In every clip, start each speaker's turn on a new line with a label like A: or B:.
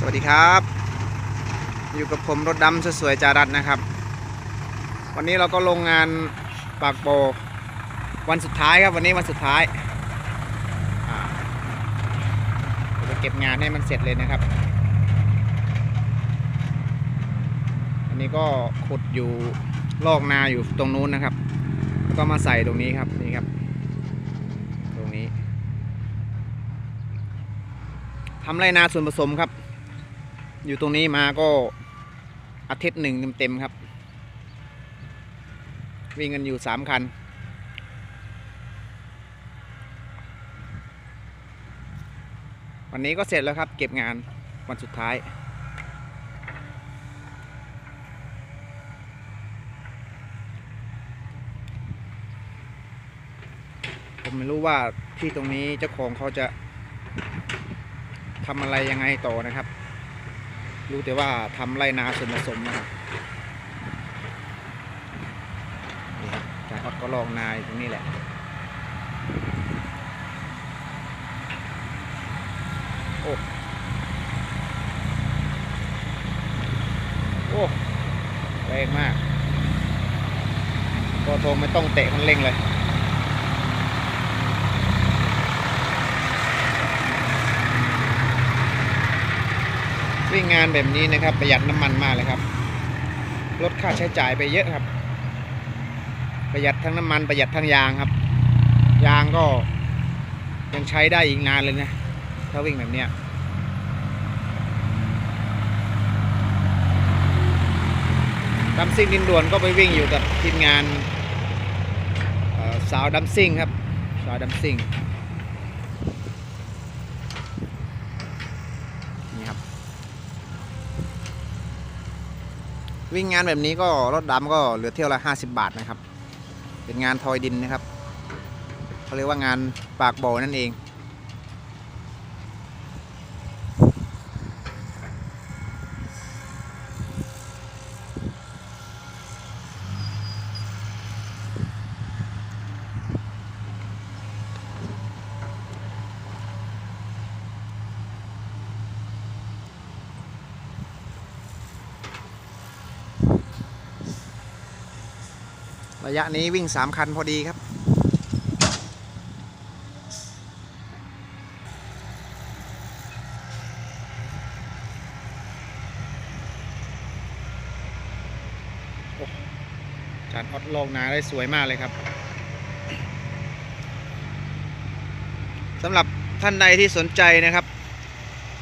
A: สวัสดีครับ อยู่กับผมรถดำสวยๆจารัตนะครับ วันนี้เราก็ลงงานปากโบวันสุดท้ายครับวันนี้วันสุดท้ายเราจะเก็บงานให้มันเสร็จเลยนะครับอันนี้ก็ขุดอยู่ลอกนาอยู่ตรงนู้นนะครับ แล้วก็มาใส่ตรงนี้ครับนี่ครับ ตรงนี้ทำไรนาส่วนผสมครับ อยู่ตรงนี้มาก็อาทิตย์หนึ่งเต็มๆครับ วิ่งกันอยู่สามคัน วันนี้ก็เสร็จแล้วครับ เก็บงานวันสุดท้าย ผมไม่รู้ว่าที่ตรงนี้เจ้าของเขาจะทำอะไรยังไงต่อนะครับ รู้แต่ว่าทำไรนาส่วนผสมนะครับนี่ครับจาออดก็ลองนายตรงนี้แหละโอ้โอ้แรงมากก็โทงไม่ต้องเตะคันเร่งเลย วิ่งงานแบบนี้นะครับ ประหยัดน้ำมันมากเลยครับ ลดค่าใช้จ่ายไปเยอะครับ ประหยัดทั้งน้ำมันประหยัดทั้งยางครับ ยางก็ยังใช้ได้อีกนานเลยนะถ้าวิ่งแบบเนี้ยดัมซิ่งดินด่วนก็ไปวิ่งอยู่กับทีมงานสาวดัมซิ่งครับ สาวดัมซิ่งนี่ครับ วิ่งงานแบบนี้ก็รถดำก็เหลือเที่ยวละ 50 บาทนะครับ เป็นงานทอยดินนะครับเขาเรียกว่างานปากบ่อนั่นเอง ระยะนี้วิ่ง 3 คันพอดีครับ จานออดลงนาได้สวยมากเลยครับสำหรับท่านใดที่สนใจนะครับ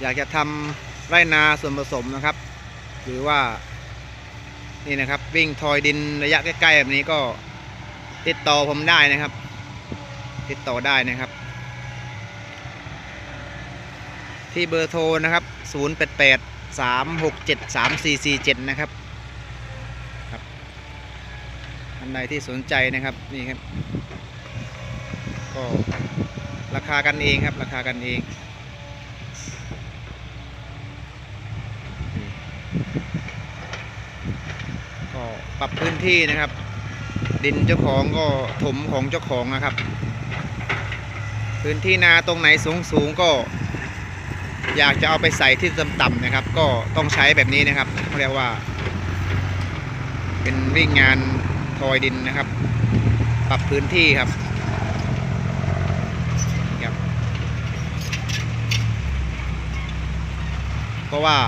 A: อยากจะทำไร่นาส่วนผสมนะครับ หรือว่า นี่นะครับ วิ่งทอยดินระยะใกล้ๆแบบนี้ก็ติดต่อผมได้นะครับ ติดต่อได้นะครับ ที่เบอร์โทรนะครับ 088 367 3447 นะครับครับท่านใดที่สนใจนะครับนี่ครับ ก็ราคากันเองครับ ราคากันเอง ปรับพื้นที่นะครับ ดินเจ้าของก็ถมของเจ้าของนะครับ พื้นที่นาตรงไหนสูงสูงก็ อยากจะเอาไปใส่ที่ต่ำๆนะครับ ก็ต้องใช้แบบนี้นะครับเขาเรียกว่า เป็นวิ่งงานทอยดินนะครับ ปรับพื้นที่ครับครับ เพราะว่า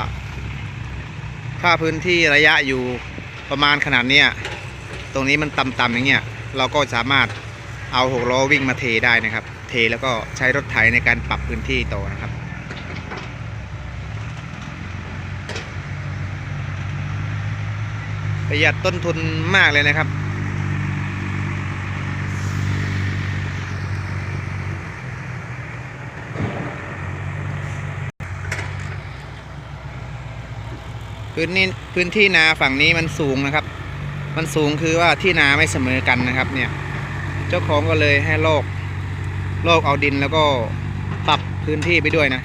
A: ถ้าพื้นที่ระยะอยู่ ประมาณขนาดเนี้ยตรงนี้มันต่ำๆอย่างเงี้ยเราก็สามารถเอาหกล้อวิ่งมาเทได้นะครับ เทแล้วก็ใช้รถไถในการปรับพื้นที่ต่อนะครับประหยัดต้นทุนมากเลยนะครับ พื้นนี้พื้นที่นาฝั่งนี้มันสูงนะครับ มันสูงคือว่าที่นาไม่เสมอกันนะครับ เนี่ย เจ้าของก็เลยให้โลกโลกเอาดินแล้วก็ปรับพื้นที่ไปด้วยนะ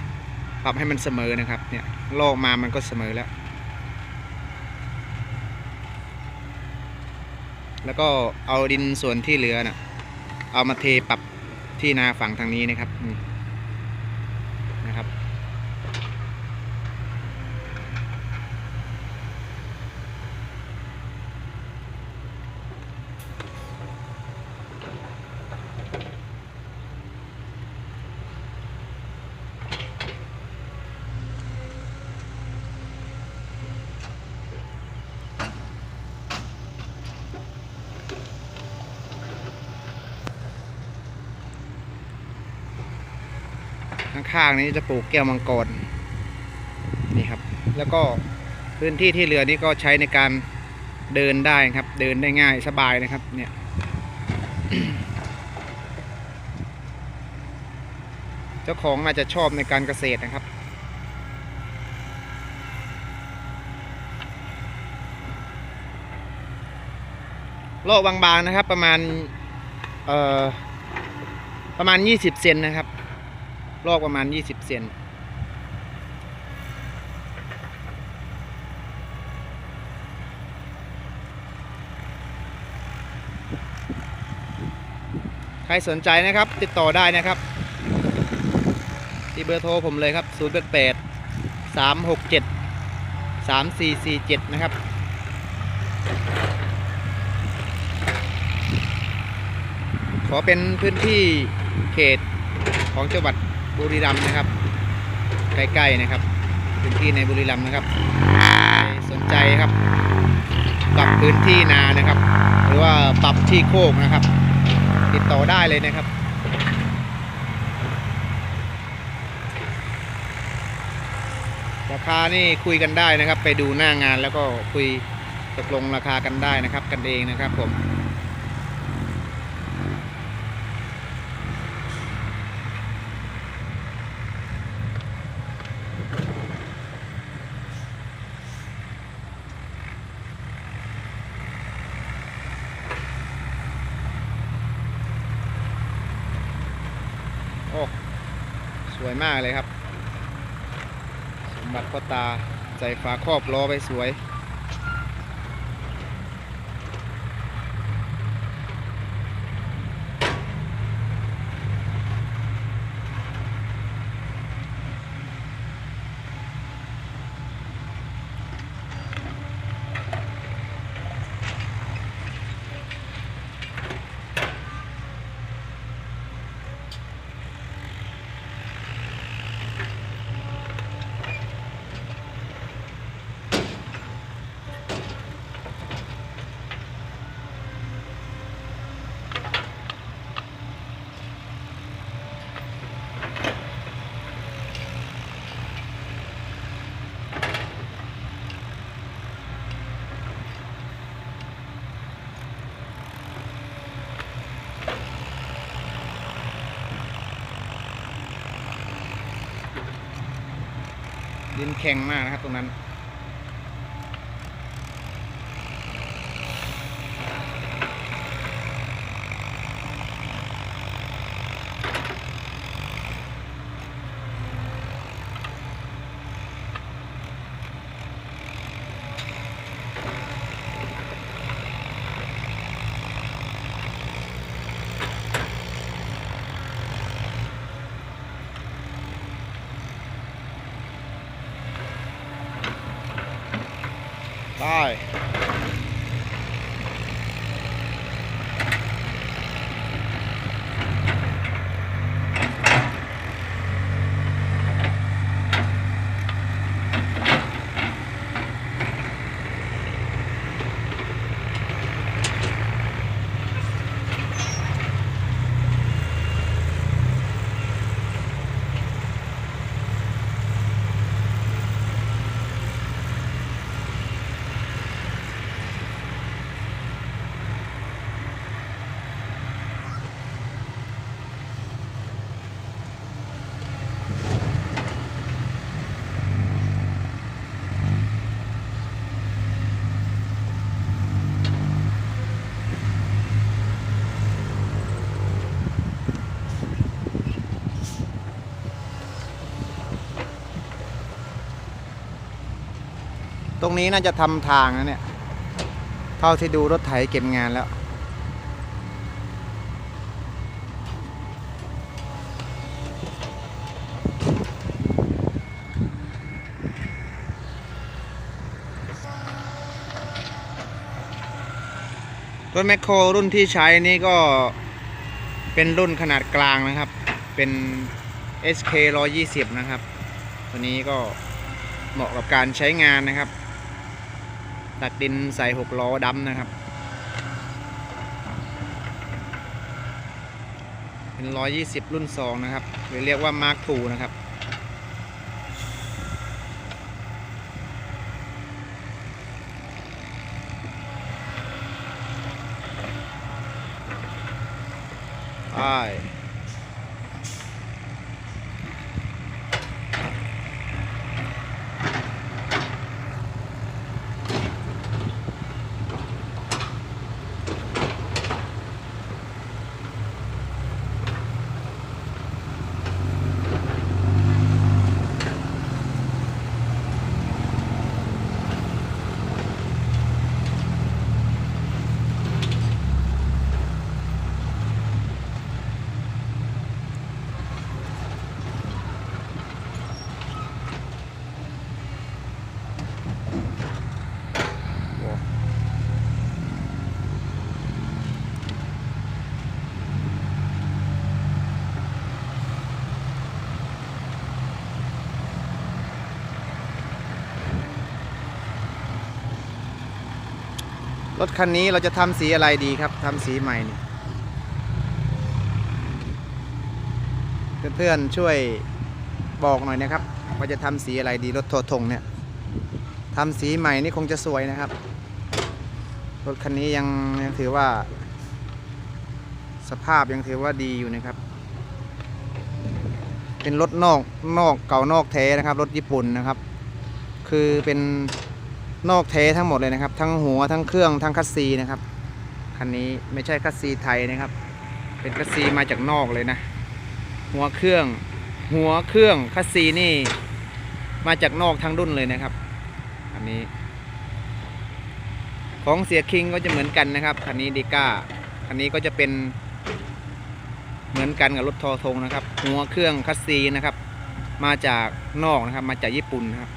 A: ปรับให้มันเสมอนะครับ เนี่ยโลกมามันก็เสมอแล้ว แล้วก็เอาดินส่วนที่เหลือนะ่ะ เอามาเทปรับที่นาฝั่งทางนี้นะครับนี่นะครับ ข้างๆนี้จะปลูกแก้วมังกรนี่ครับ แล้วก็พื้นที่ที่เหลือนี้ก็ใช้ในการเดินได้ครับ เดินได้ง่ายสบายนะครับ เนี่ยเจ้าของน่าจะชอบในการเกษตรนะครับโลกบางๆนะครับ ประมาณเอ่อประมาณ 20 เซนนะครับ โลกประมาณ 20 เซนใครสนใจนะครับ ติดต่อได้นะครับ ที่เบอร์โทรผมเลยครับ 0 8 3 6 7 3 4 4 7 นะครับขอเป็นพื้นที่เขตของจังหวัด บุรีรัมย์นะครับ ใกล้ๆนะครับพื้นที่ในบุรีรัมย์นะครับสนใจครับ ปรับพื้นที่นานะครับ หรือว่าปรับที่โคกนะครับ ติดต่อได้เลยนะครับราคานี่คุยกันได้นะครับ ไปดูหน้างานแล้วก็คุยตกลงราคากันได้นะครับ กันเองนะครับผม โอ้ ส วยมากเลยครับ สมบัติพ่อตาใส่ฝาครอบล้อไปสวย ดินแข็งมากนะครับตรงนั้น ได้ ต รงนี้น่าจะทำทางนะเนี่ยเท่าที่ดูรถไถเก็บงานแล้ว รถแมคโครรุ่นที่ใช้นี่ก็เป็นรุ่นขนาดกลางนะครับ เป็น SK 120 นะครับ ตัวนี้ก็เหมาะกับการใช้งานนะครับ ตักดินใส่หกล้อดำนะครับ เป็น120รุ่น2นะครับ หรือเรียกว่า Mark II นะครับไรถคันนี้เราจะทำสีอะไรดีครับทำสีใหม่นี่เพื่อนๆช่วยบอกหน่อยนะครับ ว่าจะทำสีอะไรดีรถโททงเนี่ยทำสีใหม่นี่คงจะสวยนะครับ รถคันนี้ยังยังถือว่า สภาพยังถือว่าดีอยู่นะครับ เป็นรถนอกนอกเก่านอกแท้นะครับ รถญี่ปุ่นนะครับ คือเป็น นอกแท้ทั้งหมดเลยนะครับ ทั้งหัวทั้งเครื่องทั้งคัสซีนะครับคันนี้ไม่ใช่คัสซีไทยนะครับ เป็นคัสซีมาจากนอกเลยนะ หัวเครื่อง หัวเครื่องคัสซีนี่ มาจากนอกทั้งรุ่นเลยนะครับ อันนี้ ของเสียคิงก็จะเหมือนกันนะครับคันนี้ดีก้าคันนี้ก็จะเป็นเหมือนกันกับรถทอทงนะครับ หัวเครื่องคัสซีนะครับ มาจากนอกนะครับ มาจากญี่ปุ่นนะครับ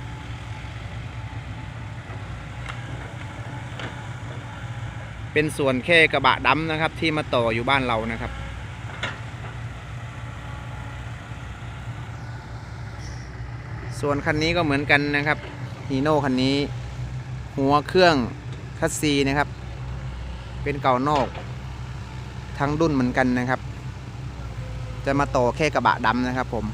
A: เป็นส่วนแค่กระบะดำนะครับ ที่มาต่ออยู่บ้านเรานะครับ ส่วนคันนี้ก็เหมือนกันนะครับฮีโน่คันนี้ หัวเครื่องคัสซีนะครับ เป็นเก่านอกทั้งรุ่นเหมือนกันนะครับ จะมาต่อแค่กระบะดำนะครับผม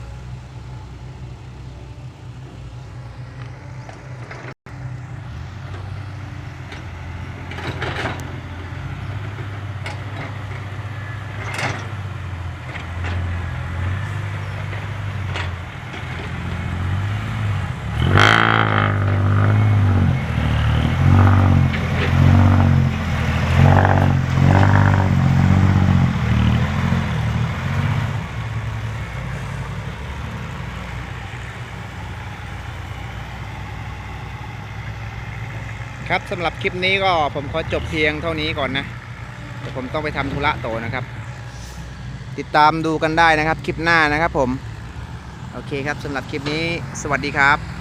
A: ครับสำหรับคลิปนี้ก็ผมขอจบเพียงเท่านี้ก่อนนะเดี๋ยวผมต้องไปทำธุระโตนะครับ ติดตามดูกันได้นะครับคลิปหน้านะครับผม โอเคครับสำหรับคลิปนี้สวัสดีครับ